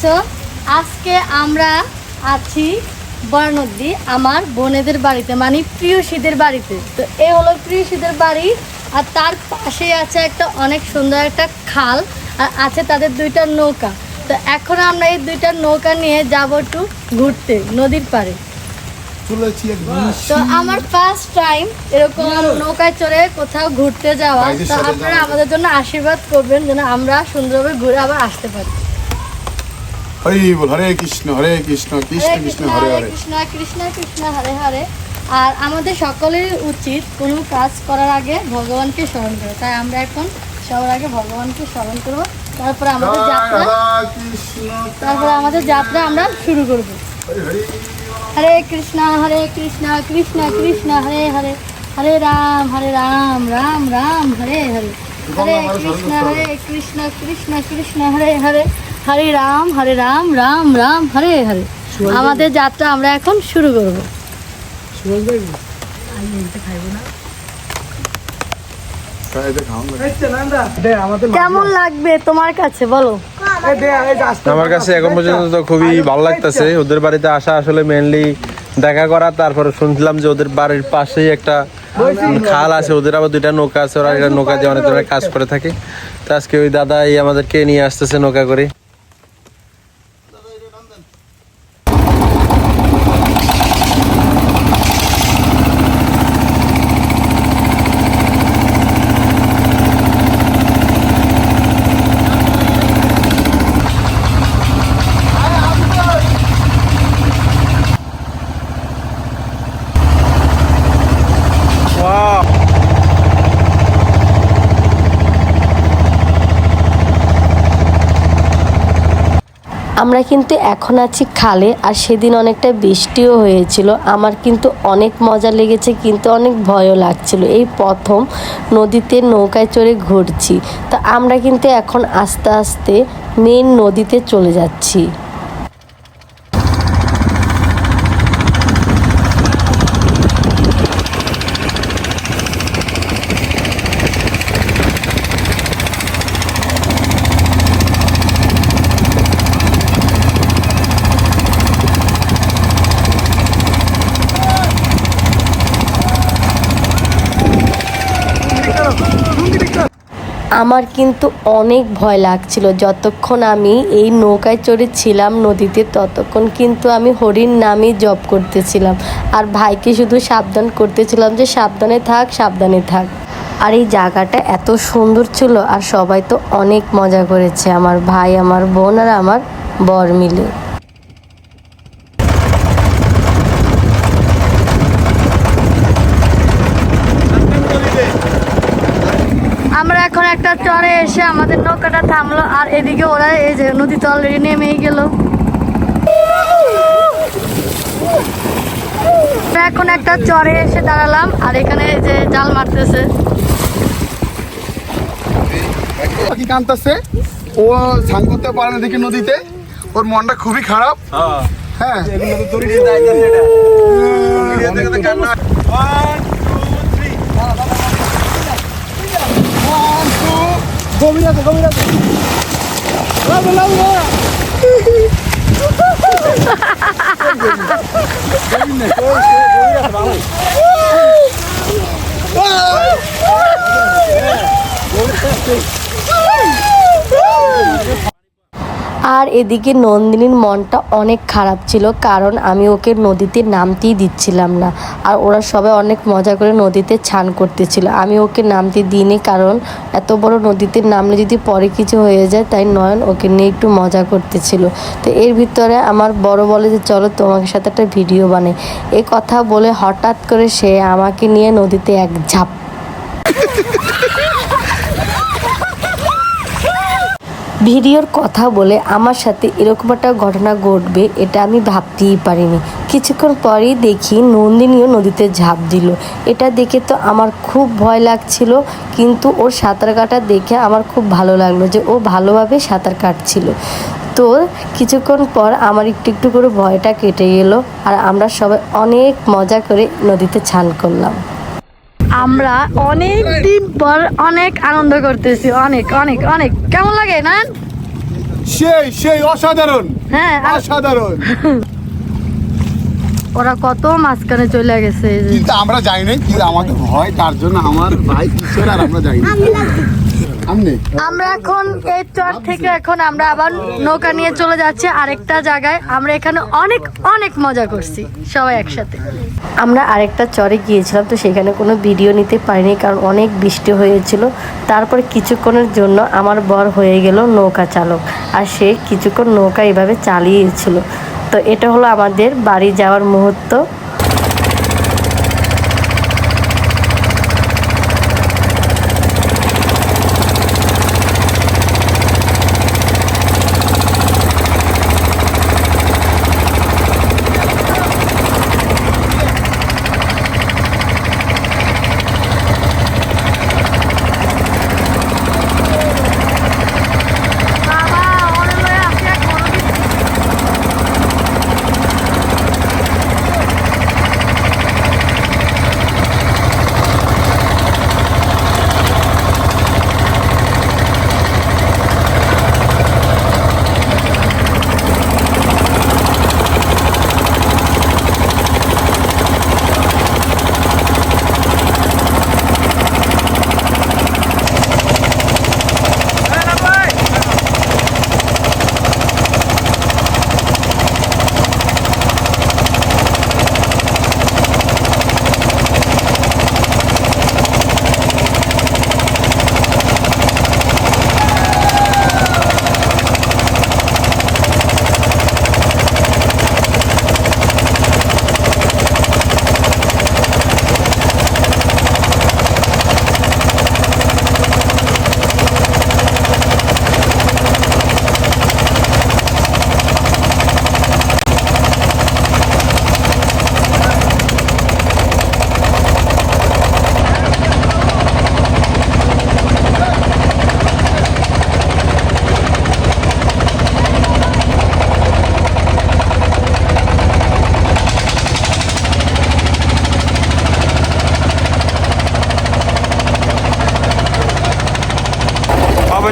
পাচ্ছ আজকে আমরা আছি বরনদী আমার বোনেদের বাড়িতে মানে প্রিয়সীদের বাড়িতে। তো এ হলো প্রিয়সীদের বাড়ি আর তার পাশেই আছে একটা অনেক সুন্দর একটা খাল আর আছে তাদের দুইটা নৌকা। তো এখন আমরা এই দুইটা নৌকা নিয়ে যাব একটু ঘুরতে নদীর পাড়ে। তো আমার ফার্স্ট টাইম এরকম নৌকায় চড়ে কোথাও ঘুরতে যাওয়া। তো আপনারা আমাদের জন্য আশীর্বাদ করবেন যেন আমরা সুন্দরভাবে ঘুরে আবার আসতে পারি। হরি বল হরে কৃষ্ণ হরে কৃষ্ণ কৃষ্ণ কৃষ্ণ হরে হরে কৃষ্ণ কৃষ্ণ কৃষ্ণ হরে হরে। আর আমাদের সকলের উচিত কোনো কাজ করার আগে ভগবানকে স্মরণ করা। তাই আমরা এখন সবার আগে ভগবানকে স্মরণ করব। তারপরে আমাদের যাত্রা তারপরে আমাদের যাত্রা আমরা শুরু করব। হরে কৃষ্ণ হরে কৃষ্ণ কৃষ্ণ কৃষ্ণ হরে হরে। হরে রাম হরে রাম রাম রাম হরে হরে। হরে কৃষ্ণ হরে কৃষ্ণ কৃষ্ণ কৃষ্ণ হরে হরে। হরে রাম হরে রাম রাম রাম হরে হরে। আমাদের যাত্রা আমরা এখন শুরু করব। কেমন লাগবে তোমার কাছে বলো? আমার কাছে এখন পর্যন্ত তো খুবই ভালো লাগতেছে। ওদের বাড়িতে আসা আসলে মেনলি দেখা করা তারপরে শুনছিলাম যে ওদের বাড়ির পাশেই একটা খাল আছে ওদের আবার দুইটা নৌকা আছে। ওরা এটা নৌকা দিয়ে অনেক ধরনের কাজ করে থাকে। তো আজকে ওই দাদা এই আমাদেরকে নিয়ে আসতেছে নৌকা করে। আমরা কিন্তু এখন আছি খালে, আর সেদিন অনেকটা বৃষ্টিও হয়েছিল। আমার কিন্তু অনেক মজা লেগেছে, কিন্তু অনেক ভয়ও লাগছিল। এই প্রথম নদীতে নৌকায় চড়ে ঘুরছি। তো আমরা কিন্তু এখন আস্তে আস্তে মেন নদীতে চলে যাচ্ছি। আমার কিন্তু অনেক ভয় লাগছিল। যতক্ষণ আমি এই নৌকায় চড়ে ছিলাম নদীতে, ততক্ষণ কিন্তু আমি হরিণ নামই জব করতেছিলাম। আর ভাইকে শুধু সাবধান করতেছিলাম যে, সাবধানে থাক সাবধানে থাক। আর এই জায়গাটা এত সুন্দর ছিল আর সবাই তো অনেক মজা করেছে, আমার ভাই, আমার বোন আর আমার বর মিলে আমরা এখন একটা চরে এসে আমাদের নৌকাটা থামলো আর এদিকে ওরা এই যে নদীতে অলরেডি নেমেই গেল। এখন একটা চরে এসে দাঁড়ালাম আর এখানে এই যে জাল মারতেছে। কি কান্তাছে ও স্নান করতে পারে না দেখি নদীতে। ওর মনটা খুবই খারাপ। হ্যাঁ। গভীর আছে গভীর আছে Oh! আর এদিকে নন্দিনীর মনটা অনেক খারাপ ছিল, কারণ আমি ওকে নদীতে নামতেই দিচ্ছিলাম না। আর ওরা সবাই অনেক মজা করে নদীতে ছান করতেছিল। আমি ওকে নামতে দিইনি, কারণ এত বড় নদীতে নামলে যদি পরে কিছু হয়ে যায়, তাই নয়ন ওকে নিয়ে একটু মজা করতেছিল। তো এর ভিতরে আমার বড় বলে যে, চলো তোমার সাথে একটা ভিডিও বানাই। এ কথা বলে হঠাৎ করে সে আমাকে নিয়ে নদীতে এক ঝাপ ভিডিওর কথা বলে আমার সাথে এরকম একটা ঘটনা ঘটবে, এটা আমি ভাবতেই পারিনি। কিছুক্ষণ পরেই দেখি নন্দিনীও নদীতে ঝাঁপ দিল। এটা দেখে তো আমার খুব ভয় লাগছিল, কিন্তু ওর সাঁতার কাটা দেখে আমার খুব ভালো লাগল যে ও ভালোভাবে সাঁতার কাটছিল। তো কিছুক্ষণ পর আমার একটু একটু করে ভয়টা কেটে গেল আর আমরা সবাই অনেক মজা করে নদীতে ছান করলাম। আমরা অনেক দিন পর অনেক আনন্দ করতেছি অনেক অনেক অনেক। কেমন লাগে না সেই সেই অসাধারণ। হ্যাঁ অসাধারণ। ওরা কত মাঝখানে চলে গেছে কিন্তু আমরা যাই নাই কিন্তু আমাদের ভয় তার জন্য আমার ভাই কিশোর আর আমরা যাই আমনে আমরা এখন এই চর থেকে এখন আমরা আবার নৌকা নিয়ে চলে যাচ্ছি আরেকটা জায়গায়। আমরা এখানে অনেক অনেক মজা করছি, সবাই একসাথে। আমরা আরেকটা চরে গিয়েছিলাম, তো সেখানে কোনো ভিডিও নিতে পারিনি, কারণ অনেক বৃষ্টি হয়েছিল। তারপর কিছুক্ষণের জন্য আমার বর হয়ে গেল নৌকা চালক, আর সে কিছুক্ষণ নৌকা এভাবে চালিয়েছিল। তো এটা হলো আমাদের বাড়ি যাওয়ার মুহূর্ত।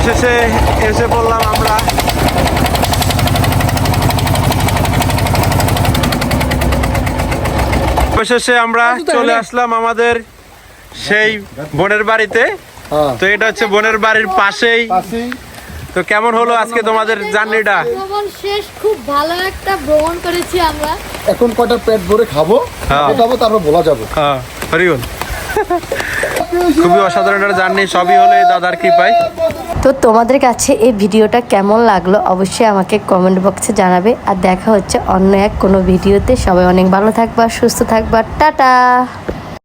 অবশেষে এসে পড়লাম আমরা। অবশেষে আমরা চলে আসলাম আমাদের সেই বোনের বাড়িতে। হ্যাঁ। তো এটা হচ্ছে বোনের বাড়ির পাশেই। পাশেই। তো কেমন হলো আজকে তোমাদের জার্নিটা? ভ্রমণ শেষ খুব ভালো একটা ভ্রমণ করেছি আমরা। এখন কটা পেট ভরে খাব? হ্যাঁ। খাব তারপর বলা যাব। হ্যাঁ হরিবল খুবই অসাধারণ একটা জার্নি, সবই হলে দাদার কৃপায়। তো তোমাদের কাছে এই ভিডিওটা কেমন লাগল অবশ্যই আমাকে কমেন্ট বক্সে জানাবে। আর দেখা হচ্ছে অন্য এক কোনো ভিডিওতে। সবাই অনেক ভালো থাকবা, সুস্থ থাকবা। টাটা!